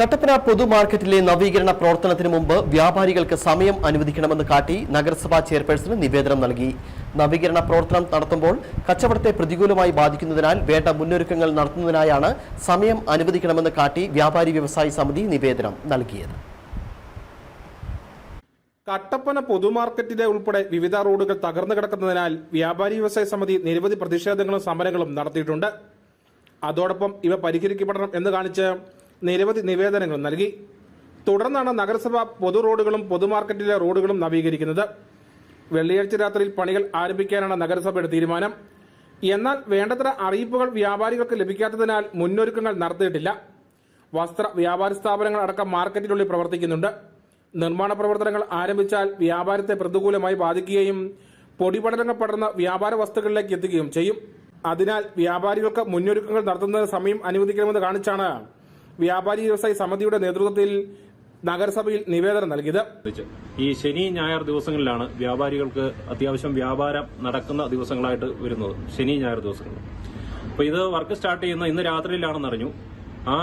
കട്ടപ്പന പൊതുമാർക്കറ്റിലെ നവീകരണ പ്രവർത്തനത്തിന് മുമ്പ് വ്യാപാരികൾക്ക് സമയം അനുവദിക്കണമെന്ന് കാട്ടി നഗരസഭാ ചെയർപേഴ്സണ് നിവേദനം നൽകി. നവീകരണ പ്രവർത്തനം നടത്തുമ്പോൾ കച്ചവടത്തെ പ്രതികൂലമായി ബാധിക്കുന്നതിനാൽ വേണ്ട മുന്നൊരുക്കങ്ങൾ നടത്തുന്നതിനായാണ് സമയം അനുവദിക്കണമെന്ന് കാട്ടി വ്യാപാരി വ്യവസായി സമിതി നിവേദനം നൽകിയത്. കട്ടപ്പന പൊതുമാർക്കറ്റിലെ ഉൾപ്പെടെ വിവിധ റോഡുകൾ തകർന്നു കിടക്കുന്നതിനാൽ വ്യാപാരി വ്യവസായ സമിതി നിരവധി പ്രതിഷേധങ്ങളും സമരങ്ങളും നടത്തിയിട്ടുണ്ട്. അതോടൊപ്പം ഇവ പരിഹരിക്കപ്പെടണം എന്ന് കാണിച്ച് നിരവധി നിവേദനങ്ങൾ നൽകി. തുടർന്നാണ് നഗരസഭ പൊതു റോഡുകളും പൊതുമാർക്കറ്റിലെ റോഡുകളും നവീകരിക്കുന്നത്. വെള്ളിയാഴ്ച രാത്രിയിൽ പണികൾ ആരംഭിക്കാനാണ് നഗരസഭയുടെ തീരുമാനം. എന്നാൽ വേണ്ടത്ര അറിയിപ്പുകൾ വ്യാപാരികൾക്ക് ലഭിക്കാത്തതിനാൽ മുന്നൊരുക്കങ്ങൾ നടത്തിയിട്ടില്ല. വസ്ത്ര വ്യാപാര സ്ഥാപനങ്ങൾ അടക്കം മാർക്കറ്റിനുള്ളിൽ പ്രവർത്തിക്കുന്നുണ്ട്. നിർമ്മാണ പ്രവർത്തനങ്ങൾ ആരംഭിച്ചാൽ വ്യാപാരത്തെ പ്രതികൂലമായി ബാധിക്കുകയും പൊടിപടലങ്ങൾ പടർന്ന് വ്യാപാര വസ്തുക്കളിലേക്ക് എത്തുകയും ചെയ്യും. അതിനാൽ വ്യാപാരികൾക്ക് മുന്നൊരുക്കങ്ങൾ നടത്തുന്നതിന് സമയം അനുവദിക്കണമെന്ന് കാണിച്ചാണ് വ്യാപാരി വ്യവസായി സമിതിയുടെ നേതൃത്വത്തിൽ നഗരസഭയിൽ നിവേദനം നൽകിയത്. ഈ ശനി ഞായർ ദിവസങ്ങളിലാണ് വ്യാപാരികൾക്ക് അത്യാവശ്യം വ്യാപാരം നടക്കുന്ന ദിവസങ്ങളായിട്ട് വരുന്നത്. ശനി ഞായർ ദിവസങ്ങളിൽ അപ്പൊ ഇത് വർക്ക് സ്റ്റാർട്ട് ചെയ്യുന്ന ഇന്ന് രാത്രിയിലാണെന്ന് അറിഞ്ഞു. ആ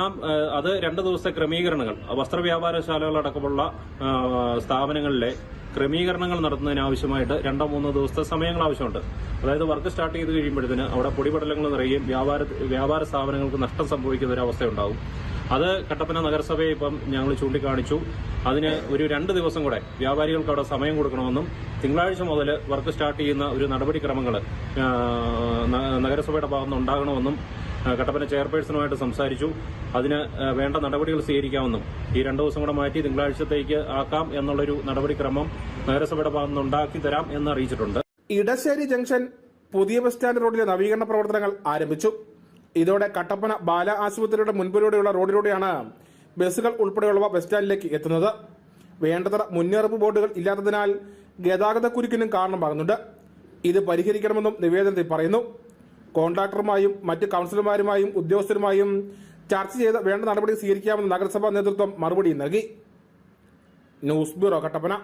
അത് രണ്ട് ദിവസത്തെ ക്രമീകരണങ്ങൾ വസ്ത്രവ്യാപാരശാലകളടക്കമുള്ള സ്ഥാപനങ്ങളിലെ ക്രമീകരണങ്ങൾ നടത്തുന്നതിന് ആവശ്യമായിട്ട് രണ്ടോ മൂന്നോ ദിവസത്തെ സമയങ്ങൾ ആവശ്യമുണ്ട്. അതായത് വർക്ക് സ്റ്റാർട്ട് ചെയ്ത് കഴിയുമ്പോഴത്തേന് അവിടെ പൊടിപടലങ്ങൾ നിറയുകയും വ്യാപാര വ്യാപാര സ്ഥാപനങ്ങൾക്ക് നഷ്ടം സംഭവിക്കുന്ന ഒരു അവസ്ഥയുണ്ടാകും അത് കട്ടപ്പന നഗരസഭയെ ഇപ്പം ഞങ്ങൾ ചൂണ്ടിക്കാണിച്ചു. അതിന് ഒരു രണ്ട് ദിവസം കൂടെ വ്യാപാരികൾക്ക് അവിടെ സമയം കൊടുക്കണമെന്നും തിങ്കളാഴ്ച മുതൽ വർക്ക് സ്റ്റാർട്ട് ചെയ്യുന്ന ഒരു നടപടിക്രമങ്ങൾ നഗരസഭയുടെ ഭാഗത്തുനിന്ന് ഉണ്ടാകണമെന്നും കട്ടപ്പന ചെയർപേഴ്സണുമായിട്ട് സംസാരിച്ചു. അതിന് വേണ്ട നടപടികൾ സ്വീകരിക്കാമെന്നും ഈ രണ്ടു ദിവസം കൂടെ മാറ്റി തിങ്കളാഴ്ചത്തേക്ക് ആക്കാം എന്നുള്ളൊരു നടപടിക്രമം നഗരസഭയുടെ ഭാഗത്തുനിന്ന് ഉണ്ടാക്കി തരാം എന്ന് അറിയിച്ചിട്ടുണ്ട്. ഇടശ്ശേരി ജംഗ്ഷൻ പുതിയ ബസ് സ്റ്റാൻഡ് റോഡിലെ നവീകരണ പ്രവർത്തനങ്ങൾ ആരംഭിച്ചു. ഇതോടെ കട്ടപ്പന ബാല ആശുപത്രിയുടെ മുൻപിലൂടെയുള്ള റോഡിലൂടെയാണ് ബസ്സുകൾ ഉൾപ്പെടെയുള്ളവ ബസ് സ്റ്റാൻഡിലേക്ക് എത്തുന്നത്. വേണ്ടത്ര മുന്നറിയിപ്പ് ബോർഡുകൾ ഇല്ലാത്തതിനാൽ ഗതാഗത കുരുക്കിനും കാരണമാകുന്നുണ്ട് ഇത് പരിഹരിക്കണമെന്നും നിവേദനത്തിൽ പറയുന്നു. കോൺട്രാക്ടറുമായും മറ്റ് കൌൺസിലർമാരുമായും ഉദ്യോഗസ്ഥരുമായും ചർച്ച ചെയ്ത് വേണ്ട നടപടി സ്വീകരിക്കാമെന്ന് നഗരസഭാ നേതൃത്വം മറുപടി നൽകി. News bureau Kattappana.